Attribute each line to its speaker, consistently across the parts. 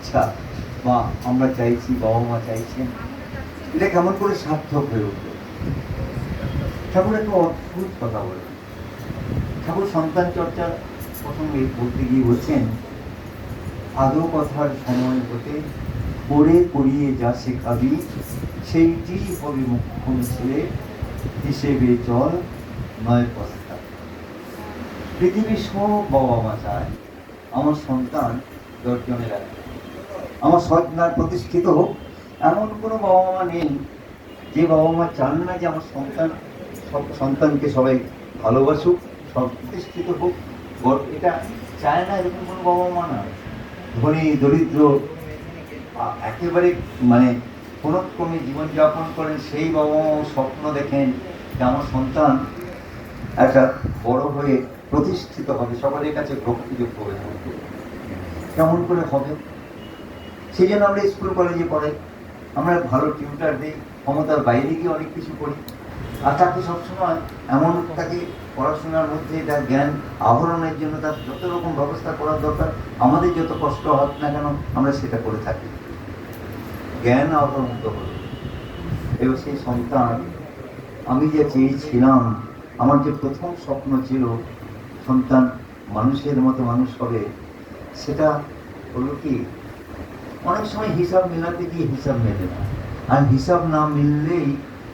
Speaker 1: ইচ্ছা বা আমরা চাইছি বাবা মা চাইছেন, এটা কেমন করে সার্থক হয়ে উঠবে? ঠাকুর একটা অদ্ভুত কথা বলে ঠাকুর সন্তান চর্চা প্রসঙ্গে বলতে গিয়ে বলছেন, আদৌ কথার সময় হতে পড়ে পড়িয়ে যা শেখাবি, সেইটি হবে মুখ্যম ছেলে, হিসেবে চল, নয় পস্তা। পৃথিবীর সব বাবা মা চায়, আমার সন্তান দশজনের এক আমার সন্তান প্রতিষ্ঠিত হোক, এমন কোনো বাবা মা নেই যে বাবা মা চান না যে আমার সন্তান, সব সন্তানকে সবাই ভালোবাসুক প্রতিষ্ঠিত হোক। এটা চায় না এরকম কোনো বাবা মা না। ধনী, দরিদ্র একেবারে মানে কোনোক্রমে জীবনযাপন করেন, সেই বাবা মাও স্বপ্ন দেখেন যে আমার সন্তান একটা বড় হয়ে প্রতিষ্ঠিত হবে সকলের কাছে ভক্তিযোগ্য হয়ে উঠবে। কেমন করে হবে? সেই জন্য আমরা স্কুল কলেজে পড়াই। আমরা ভালো টিউটার দিই, ক্ষমতার বাইরে গিয়ে অনেক কিছু করি। আর তাকে সবসময় এমন তাকে পড়াশোনার মধ্যে তার জ্ঞান আহরণের জন্য তার যত রকম ব্যবস্থা করার দরকার, আমাদের যত কষ্ট হোক না কেন আমরা সেটা করে থাকি। জ্ঞান আহরণ তো হলো এবার সেই সন্তান, আমি যে চেয়েছিলাম, আমার যে প্রথম স্বপ্ন ছিল, সন্তান মানুষের মতো মানুষ হবে, সেটা হলো কি? অনেক সময় হিসাব মেলাতে গিয়ে হিসাব মেলে না। আর হিসাব না মিললেই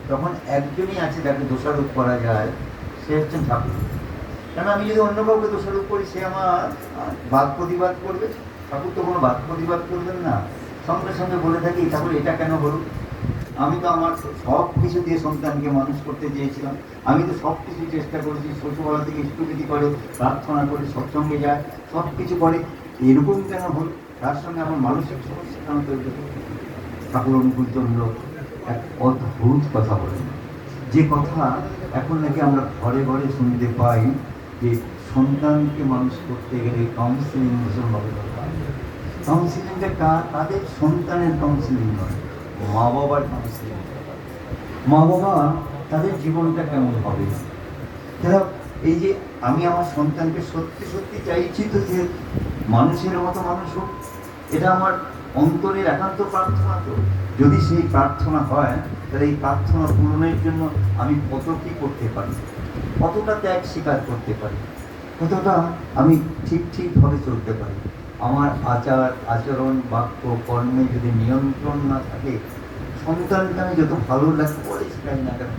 Speaker 1: তখন একজনই আছে যাকে দোষারোপ করা যায়, সে হচ্ছেন ঠাকুর। কেন আমি যদি অন্য কাউকে দোষারোপ করি, সে আমার বাদ প্রতিবাদ করবে। ঠাকুর তো কোনো বাদ প্রতিবাদ করবেন না। সঙ্গে সঙ্গে বলে থাকি, ঠাকুর, এটা কেন হলো? আমি তো আমার সব কিছু দিয়ে সন্তানকে মানুষ করতে চেয়েছিলাম। আমি তো সব কিছু চেষ্টা করেছি ছোটবেলা থেকে স্টুপিটি করে, প্রার্থনা করে, সৎসঙ্গে যায়, সব কিছু করে। এরকম কেন হল? তার সঙ্গে আমার মানসিক সমস্যা ঠাকুর অনুকূল চন্দ্র এক অদ্ভুত কথা বলেন যে কথা এখন নাকি আমরা ঘরে ঘরে শুনতে পাই যে সন্তানকে মানুষ করতে গেলে কাউন্সিলিং ভীষণভাবে দরকার। কাউন্সিলিংটা কা- তাদের সন্তানের কাউন্সিলিং নয় মা বাবার কাউন্সিলিং মা বাবা তাদের জীবনটা কেমন হবে? তারা এই যে আমি আমার সন্তানকে সত্যি সত্যি চাইছি তো যে মানুষের মতো মানুষ হোক এটা আমার অন্তরের একান্ত প্রার্থনা তো। যদি সেই প্রার্থনা হয়, তাহলে এই প্রার্থনা পূরণের জন্য আমি কত কি করতে পারি? কতটা ত্যাগ স্বীকার করতে পারি? কতটা আমি ঠিক ঠিকভাবে চলতে পারি? আমার আচার, আচরণ, বাক্য, কর্মে যদি নিয়ন্ত্রণ না থাকে, সন্তানকে আমি যত ভালো লেখাপড়ে শেখাই না কেন?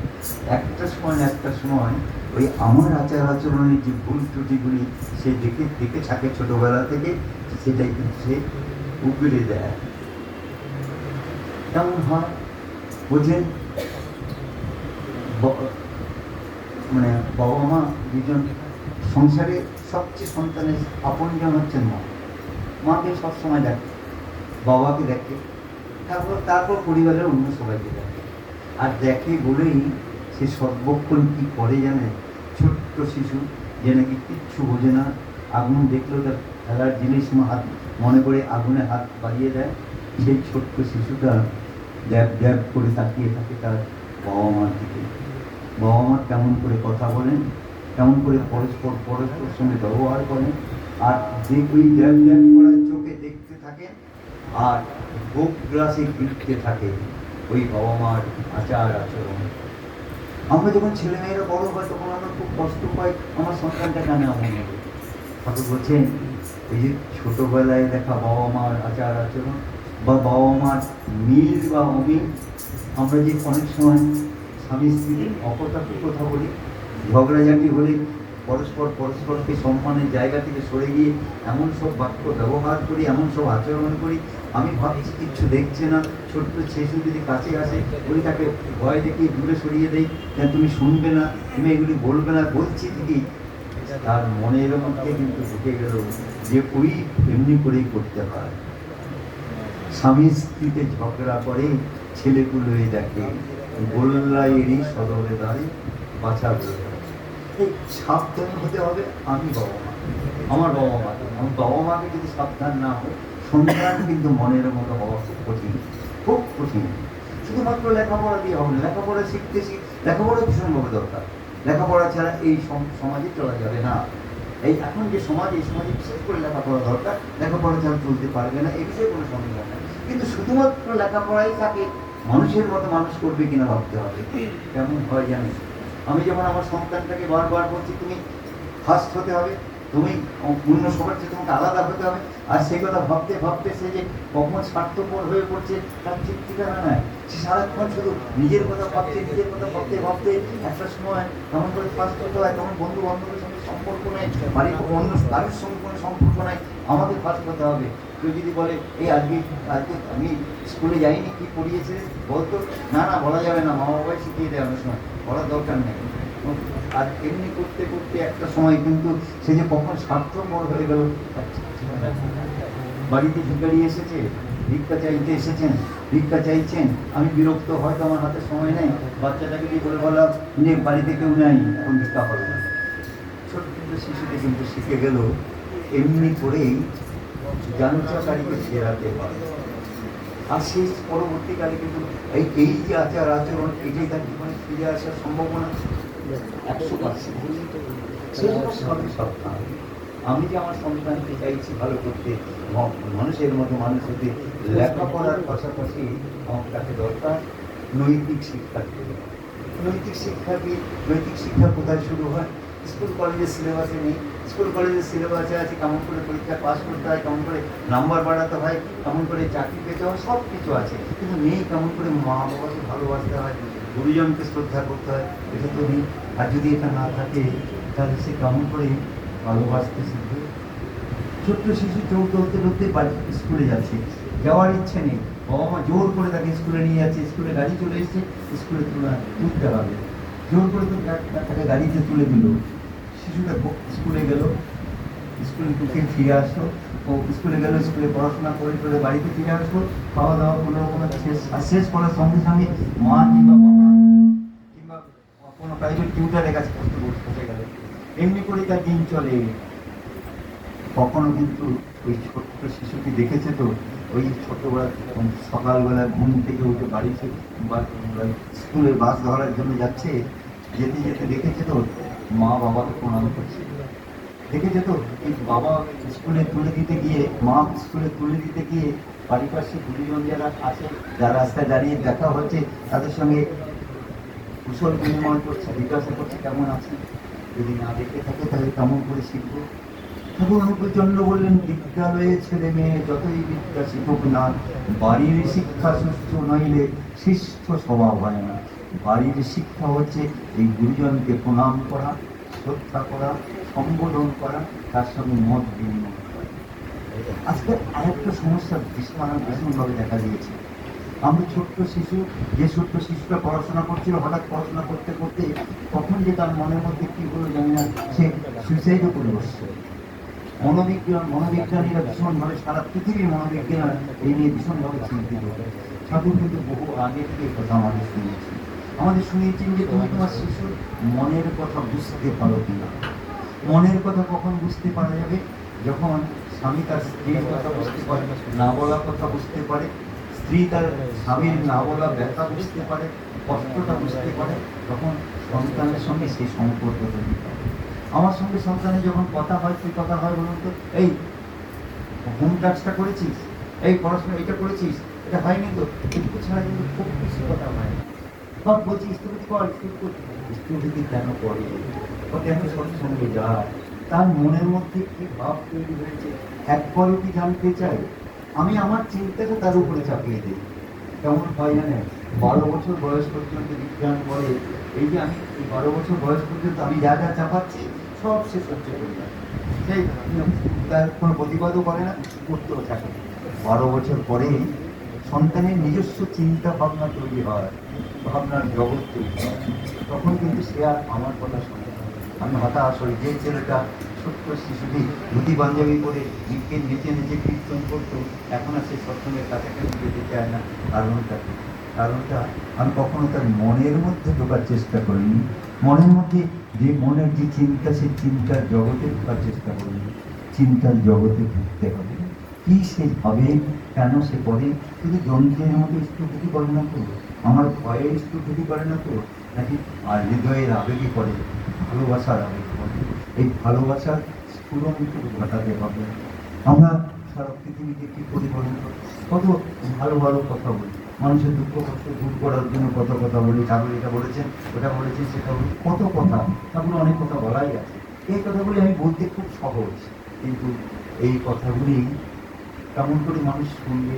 Speaker 1: একটা সময় একটা সময় ওই আমার আচার, আচরণের যে ভুল ত্রুটিগুলি সে দেখে দেখে থাকে ছোটোবেলা থেকে, সেটাই কিন্তু সে উগড়ে দেয় কেমন হয় বুঝলেন ব- মানে বাবা মা দুজন সংসারে সবচেয়ে সন্তানের আপনজন হচ্ছেন মা মাকে সবসময় দেখে বাবাকে দেখে তারপর তারপর পরিবারের অন্য সবাইকে দেখে আর দেখে বলেই সে সর্বক্ষণ কি করে জানে ছোট্ট শিশু যে নাকি কিচ্ছু বোঝে না আগুন দেখলেও তার খেলার জিনিস মা- হাত মনে করে আগুনে হাত বাড়িয়ে দেয়। সেই ছোট্ট শিশুটা ড্যাব ড্যাব করে তাকিয়ে থাকে তার বাবা মার দিকে। বাবা মা কেমন করে কথা বলেন, কেমন করে পরস্পর পরস্পর সঙ্গে ব্যবহার করেন, আর যে ওই ড্যাব ড্যাব করার চোখে দেখতে থাকেন আর ভোগ গ্রাসে ফিরতে থাকে ওই বাবা মার আচার আচরণ। আমরা যখন ছেলেমেয়েরা বড় হয়, তখন আমরা খুব কষ্ট পাই। আমার সন্তানটা কেন এমন হবে? ঠাকুর বলছেন এই যে ছোটবেলায় দেখা বাবা মার আচার আচরণ বা বাবা মার মিল বা অমিল, আমরা যে অনেক সময় স্বামী স্ত্রীর অপতাকে কথা বলি, ঝগড়াঝাটি হলে পরস্পর পরস্পরকে সম্মানের জায়গা থেকে সরে গিয়ে এমন সব বাক্য ব্যবহার করি, এমন সব আচরণ করি, আমি ভাবছি কিচ্ছু দেখছে না, ছোট্ট শিশু যদি কাছে আসে ওই তাকে ভয় দেখিয়ে দূরে সরিয়ে দেয় তুমি শুনবে না, তুমি এগুলি বলবে না, বলছি ঠিকই। তার মনের মধ্যে কিন্তু ঢুকে গেল যে ওই এমনি করেই করতে হয় স্বামী স্ত্রীতে ঝগড়া করে, ছেলেগুলোই দেখে গোল্লাইয়েরই সদরে দাঁড়িয়ে বাছা সাবধান হতে হবে, আমি বাবা মা। আমার বাবা মা আমার বাবা মাকে যদি সাবধান না হয়, সন্তান কিন্তু মনের মতো হওয়া খুব কঠিন খুব কঠিন। শুধুমাত্র লেখাপড়া দিয়ে হবে লেখাপড়া শিখতে শিখ, লেখাপড়া ভীষণভাবে দরকার। লেখাপড়া ছাড়া এই সমাজে চলা যাবে না। এই এখন যে সমাজ, এই সমাজে বিশেষ করে লেখাপড়া দরকার, লেখাপড়া ছাড়া চলতে পারবে না, এ বিষয়ে কোনো সন্দেহ নেই। কিন্তু শুধুমাত্র লেখাপড়াই তাকে মানুষের মতো মানুষ করবে কিনা ভাবতে হবে। কেমন হয় জানি আমি যখন আমার সন্তানটাকে বারবার বলছি, তুমি ফার্স্ট হতে হবে। তুমি অন্য সবার চেয়ে তোমাকে আলাদা হতে হবে। আর সেই কথা ভাবতে ভাবতে সে যে কখন স্বার্থপর হয়ে পড়ছে, তার ঠিক ঠিকানা নাই। সে সারাক্ষণ শুধু নিজের কথা ভাবতে নিজের কথা ভাবতে ভাবতে একটা সময় কেমন করে ফার্স্ট হতে হয় তখন বন্ধু বান্ধবের সঙ্গে সম্পর্ক নেই, বাড়ির অন্য কারোর সঙ্গে কোনো সম্পর্ক নাই, আমাদের ফার্স্ট করতে হবে। কেউ যদি বলে এই আজকে আজকে আমি স্কুলে যাইনি, কি পড়িয়েছে বলতো, না না, বলা যাবে না মা বাবাই শিখিয়ে দেয় অনেক সময় পড়ার দরকার নেই। আর এমনি করতে করতে একটা সময় কিন্তু সে যে কখন স্বার্থপর হয়ে গেল। বাড়িতে ভিখারি এসেছে, ভিক্ষা চাইতে এসেছেন, ভিক্ষা চাইছেন, আমি বিরক্ত, হয়তো আমার হাতে সময় নেই। বাচ্চাটাকে দিয়ে বলে বললাম যে বাড়িতে কেউ নেই, এখন ভিক্ষা হবে না। ছোট কিন্তু শিশুটি কিন্তু শিখে গেল, এমনি করেই জানুচাকারীকে ফেরাতে পারে আর শেষ পরবর্তীকালে কিন্তু এই এই যে আচার আচরণ, এটাই তার জীবনে ফিরে আসার সম্ভাবনা। আমি যে আমার সন্তানকে চাইছি ভালো করতে মানুষের মতো মানুষ হতে লেখাপড়ার পাশাপাশি আমার কাছে দরকার নৈতিক শিক্ষা নৈতিক শিক্ষা কি নৈতিক শিক্ষা কোথায় শুরু হয় স্কুল কলেজের সিলেবাসে নেই স্কুল কলেজের সিলেবাসে আছে কেমন করে পরীক্ষা পাস করতে হয় কেমন করে নাম্বার বাড়াতে হয় কেমন করে চাকরি পেতে হয় সব কিছু আছে কিন্তু নেই কেমন করে মা বাবাকে ভালোবাসতে হয় গুরুজনকে শ্রদ্ধা করতে হয়, এটা তো নেই। আর যদি এটা না থাকে, তাহলে সে কেমন করে ভালোবাসতে শিখবে? ছোট্ট শিশু চলতে চলতে চলতে বাড়ি, স্কুলে যাচ্ছে। যাওয়ার ইচ্ছে নেই। বাবা মা জোর করে তাকে স্কুলে নিয়ে যাচ্ছে, স্কুলে গাড়ি চলে এসেছে, স্কুলে তুলে তুলতে হবে। জোর করে তা- তাকে গাড়িতে তুলে দিল। শিশুটা স্কুলে গেল। স্কুলে ঢুকে ফিরে আসলো ও স্কুলে গেলে, স্কুলে পড়াশোনা করে করে বাড়িতে ফিরে আসলো খাওয়া দাওয়া কোনো রকম শেষ, আর শেষ করার সঙ্গে সঙ্গে মা কিংবা বাবা কিংবা কোনো প্রাইভেট টিউটারের কাছে পড়তে বসে গেলে। এমনি করে তার দিন চলে। কখনো কিন্তু ওই ছোট্ট শিশুটি দেখেছে তো, ওই ছোটবেলা সকালবেলা ঘুম থেকে উঠে বাড়িতে বা স্কুলের বাস ধরার জন্য যাচ্ছে, যেতে যেতে দেখেছে তো মা বাবাকে প্রণাম করছে। দেখেছে তো এই বাবা স্কুলে তুলে দিতে গিয়ে, মা স্কুলে তুলে দিতে গিয়ে পারিপার্শ্বিক গুরুজন যারা আছে, যারা রাস্তায় দাঁড়িয়ে দেখা হচ্ছে, তাদের সঙ্গে কুশল বিনিময় করছে, জিজ্ঞাসা করছে, কেমন আছে যদি না দেখে থাকে, তাহলে কেমন করে শিখব? ঠাকুর অনুকূলচন্দ্র বললেন, বিদ্যালয়ে ছেলে মেয়ে যতই বিদ্যা শিখুক না, বাড়ির শিক্ষা সুস্থ নইলে শিষ্ট স্বভাব হয় না। বাড়ির শিক্ষা হচ্ছে এই গুরুজনকে প্রণাম করা। শ্রদ্ধা করা সম্বোধন করা, তার সঙ্গে মত বিনিময় করা। আজকে আরেকটা সমস্যা ভীষণ ভীষণভাবে দেখা দিয়েছে। আমি ছোট্ট শিশু, যে ছোট্ট শিশুটা পড়াশোনা করছিল, হঠাৎ পড়াশোনা করতে করতে কখন যে তার মনের মধ্যে কি হলো জানি না, সে সুইসাইডও করে বসছে। মনোবিজ্ঞান, মনোবিজ্ঞানীরা ভীষণভাবে সারা পৃথিবীর মনোবিজ্ঞান এই নিয়ে ভীষণভাবে চিন্তিত। ঠাকুর কিন্তু বহু আগে থেকে কথা আমাদের শুনিয়েছেন আমাদের শুনিয়েছেন যে তুমি তোমার শিশুর মনের কথা বুঝতে পারো কিনা? মনের কথা কখন বুঝতে পারা যাবে? যখন স্বামী তার স্ত্রীর কথা বুঝতে পারে না বলা কথা বুঝতে পারে, স্ত্রী তার স্বামীর না বলা ব্যথা বুঝতে পারে, কষ্টটা বুঝতে পারে, তখন সন্তানের সঙ্গে সেই সম্পর্ক তৈরি আমার সঙ্গে সন্তানের যখন কথা হয়, কি কথা হয় বলুন তো? এই হোম টাস্কটা করেছিস? এই পড়াশোনা এটা করেছিস? এটা হয়নি তো? একটু ছাড়া কিন্তু খুব কিছু কথা হয় সব বলছি স্থগিত কর স্থগিত স্থগিত কেন করে ও কেন সঙ্গে যায়? তার মনের মধ্যে কি ভাব তৈরি হয়েছে? একবারও কি জানতে চাই আমি আমার চিন্তাটা তার উপরে চাপিয়ে দিই। কেমন হয় জানেন? বারো বছর বয়স পর্যন্ত বিজ্ঞান বলে এই যে আমি এই বারো বছর বয়স পর্যন্ত আমি যা যা চাপাচ্ছি, সব সে সহ্য করে যায় সেই তার কোনো প্রতিবাদও করে না করতেও থাকে বারো বছর পরেই সন্তানের নিজস্ব চিন্তা ভাবনা তৈরি হয়, ভাবনার জগৎ তৈরি হয়, তখন কিন্তু সে আর আমার কথা শোনে। আমি হতাশ হই যে ছেলেটা ছোট্ট শিশুটি ধুতি পাঞ্জাবি পরে নিচে নেচে নেচে কীর্তন করতো, এখন আর সে সৎসঙ্গের কাছাকাছি যেতে চায় না কারণটা? কারণটা আমি কখনো তার মনের মধ্যে ঢোকার চেষ্টা করিনি মনের মধ্যে যে মনের যে চিন্তা সেই চিন্তার জগতে ঢোকার চেষ্টা করিনি চিন্তার জগতে ঢুকতে হবে কি সে ভাবে, কেন সে করে? শুধু যন্ত্রের মতো স্থুতি করে না তো? আমার ভয়ের স্থুতি করে না তো? নাকি আর হৃদয়ের আবেগে করে? ভালোবাসার আবেগ করে? এই ভালোবাসার ফুরন্ত ঘটাতে হবে। আমরা সারা পৃথিবীতে কি করি? কত ভালো ভালো কথা বলি। মানুষের দুঃখ কষ্ট দূর করার জন্য কত কথা বলি। ঠাকুর এটা বলেছেন, ওটা বলেছেন, সেটা বলি। কত কথা? ঠাকুর অনেক কথা বলাই আছে। এই কথাগুলি আমি বলতে খুব সহজ। কিন্তু এই কথাগুলি কেমন করে মানুষ শুনবে?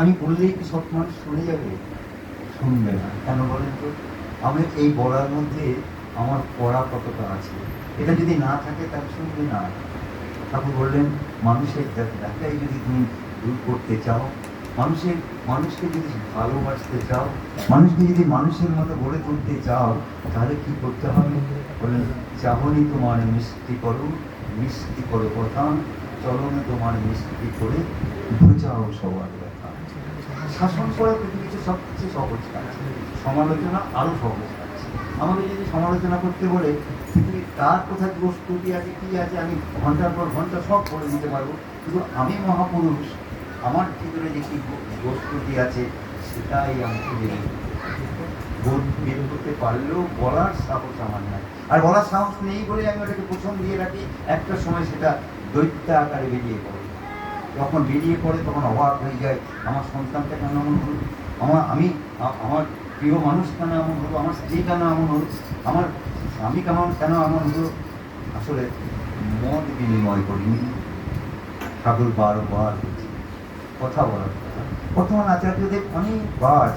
Speaker 1: আমি বললেই কি সব মানুষ শুনে যাবে? শুনবে না। কেন বলেন তো? আমি এই বলার মধ্যে আমার পড়া কতটা আছে? এটা যদি না থাকে, তাহলে শুনবে না। ঠাকুর বললেন, মানুষের দেখাই যদি তুমি দূর করতে চাও, মানুষের, মানুষকে যদি ভালোবাসতে চাও, মানুষকে যদি মানুষের মতো গড়ে তুলতে চাও, তাহলে কি করতে হবে? বললেন চাহনি তোমার মিষ্টি করো মিষ্টি করো কথা চলনে তোমার মিষ্টি করে বুঝাও সবার শাসন করা পৃথিবীতে সব কিছু সহজ কাজ। সমালোচনা আরও সহজ কাজ। আমাকে যদি সমালোচনা করতে বলে পৃথিবীর কার কোথায় ত্রুটি আছে, কি আছে, আমি ঘণ্টার পর ঘণ্টা সব করে দিতে পারব? কিন্তু আমি মহাপুরুষ, আমার ভিতরে যে কি ত্রুটি আছে, সেটাই আমি খুঁজে বোধ বের করতে পারলেও বলার সাহস আমার নাই। আর বলার সাহস নেই বলে আমি ওটাকে পোষণ দিয়ে রাখি। একটা সময় সেটা দৈত্য আকারে বেরিয়ে পড়ে। যখন বেরিয়ে পড়ে, তখন অবাক হয়ে যায়, আমার সন্তানটা কেন এমন হলো? আমার, আমি, আমার প্রিয় মানুষ কেন এমন হলো? আমার স্ত্রী কেন এমন হলো? আমার স্বামী কেমন কেন এমন হলো? আসলে মত বিনিময় করিনি। ঠাকুর বারবার কথা বলার কথা। বর্তমান আচার্যদেব অনেকবার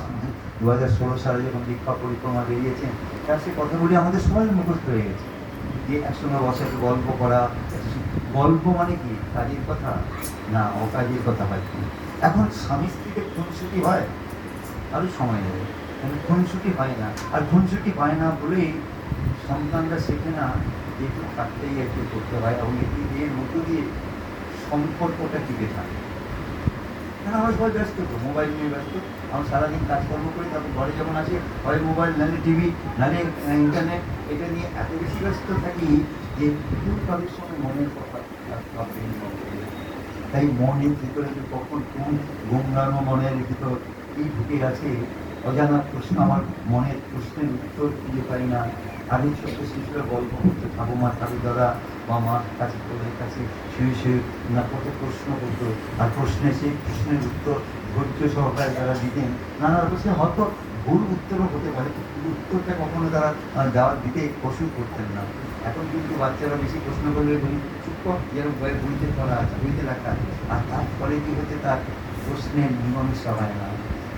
Speaker 1: দু হাজার ষোলো সালে যখন দীক্ষা পরিক্রমা বেরিয়েছেন, তার সে কথাগুলি আমাদের সবাই মুখস্থ হয়ে গেছে। যে একসঙ্গে বসে গল্প করা, গল্প মানে কি? কাজের কথা? না, অকাজের কথা হয়। কি এখন স্বামী স্ত্রীতে খুনসুটি হয়? আরও সময় নেবে। কিন্তু খুনসুটি হয় না। আর খুনসুটি হয় না বলেই সন্তানরা শেখে না একটু থাকতেই একটু করতে হয় এবং এটি এর মধ্য দিয়ে সম্পর্কটা টিকে থাকে। কেন আমার সবাই ব্যস্ত তো মোবাইল নিয়ে ব্যস্ত আমরা সারাদিন কাজকর্ম করি, তারপর ঘরে যখন আসি হয় মোবাইল নালে টিভি নালে ইন্টারনেট এটা নিয়ে এত বেশি ব্যস্ত থাকি যে তাদের সঙ্গে মনের কথা। তাই মনের ভিতরে যে কখন কোন গোমরানো মনের ভিতর কি ঢুকে আছে, অজানা প্রশ্ন আমার মনের প্রশ্নের উত্তর খুঁজে পাই না আগে ছোট্ট শিশুরা গল্প করতো ঠাকুমা ঠাকুর দাদা বা মার কাছে তোদের কাছে শুয়ে শুয়ে না কত প্রশ্ন করতো। আর প্রশ্নে সেই প্রশ্নের উত্তর ধৈর্য সহকারে তারা দিতেন, নানা প্রশ্নে হয়তো ভুল উত্তরও হতে পারে উত্তরটা কখনো তারা দেওয়ার দিতে কসুর করতেন না। এখন কিন্তু বাচ্চারা বেশি প্রশ্ন করলে বলি, চুপ যেরকম বইয়ের বইতে পড়া আছে, বইতে লেখা আর তার ফলে কী হচ্ছে, তার প্রশ্নের মীমাংসা হয় না।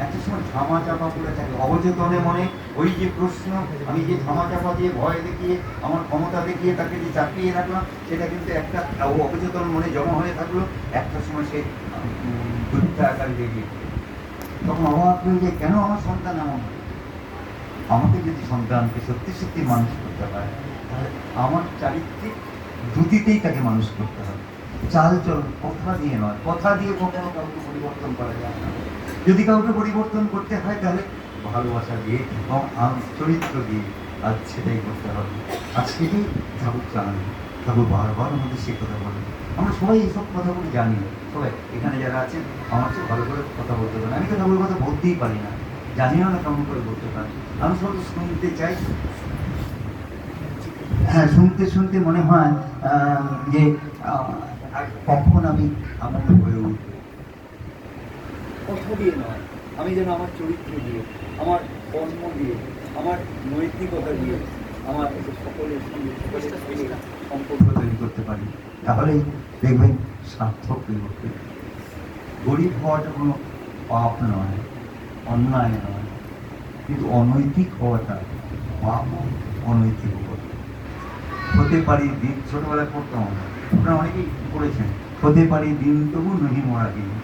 Speaker 1: একটা সময় ধামা চাপা পড়ে থাকে। অবচেতনে মনে, ওই যে প্রশ্ন, আমি যে ধামা চাপা দিয়ে ভয় দেখিয়ে, আমার ক্ষমতা দেখিয়ে তাকে যে চাপিয়ে রাখলাম, সেটা কিন্তু একটা অবচেতন মনে জমা হয়ে থাকল। একটা সময় সে দুঃখ আকারে বেরিয়ে তখন অবাক হয়ে যায় কেন আমার সন্তান এমন? আমাকে যদি সন্তানকে সত্যি সত্যি মানুষ করতে হয়, তাহলে আমার চারিত্রিক দ্রুতিতেই তাকে মানুষ করতে হবে। চাল চল কথা দিয়ে নয়, কথা দিয়ে কখনো কাউকে পরিবর্তন করা যায় না। যদি কাউকে পরিবর্তন করতে হয়, তাহলে ভালোবাসা দিয়ে এবং চরিত্র দিয়ে আর সেটাই করতে হবে। আর সেটাই ঠাকুর চান ঠাকুর বারবার আমাদের সে কথা বলেন আমরা সবাই এইসব কথাগুলো জানি। সবাই, এখানে যারা আছেন, আমার চেয়ে ভালো করে কথা বলতে পারেন আমি তো ঠাকুরের কথা বলতেই পারি না। জানিও না কেমন করে বলতে পারি। আমি শুধু শুনতে চাই। হ্যাঁ শুনতে শুনতে মনে হয় যে কখন আমি আনন্দ হয়ে কথা দিয়ে নয়। আমি যেন আমার চরিত্র দিয়ে আমার কর্ম দিয়ে আমার নৈতিকতা দিয়ে আমার সকলের সঙ্গে সকলের সঙ্গে সম্পর্ক তৈরি করতে পারি। তাহলেই দেখবেন সার্থক হয়ে গরিব হওয়াটা কোনো পাপ নয় অন্যায় নয়। কিন্তু অনৈতিক হওয়াটা পাপও অনৈতিক। হতে পারি। দিন ছোটবেলায় পড়তাম আমরা। আপনারা অনেকেই করেছেন হতে পারি দিন তবু নহি মরা দিন।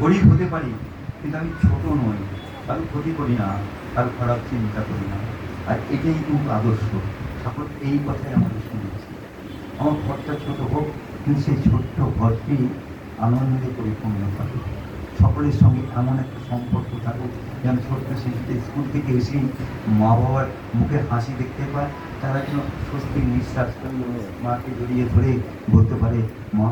Speaker 1: গরিব হতে পারি, কিন্তু আমি ছোট নই, কারও ক্ষতি করি না, কারও খারাপ চিন্তা করি না। আর এটাই খুব আদর্শ। ঠাকুর এই কথাই আমাদের শুনেছি আমার ঘরটা ছোট হোক, কিন্তু সেই ছোট্ট ঘরটি আনন্দে পরিপূর্ণ থাকে সকলের সঙ্গে এমন একটা সম্পর্ক থাকুক যেন ছোট্ট শিশুতে স্কুল থেকে এসেই মা বাবার মুখে হাসি দেখতে পায়, তারা যেন স্বস্তির নিঃশ্বাস মাকে জড়িয়ে ধরে বলতে পারে, মা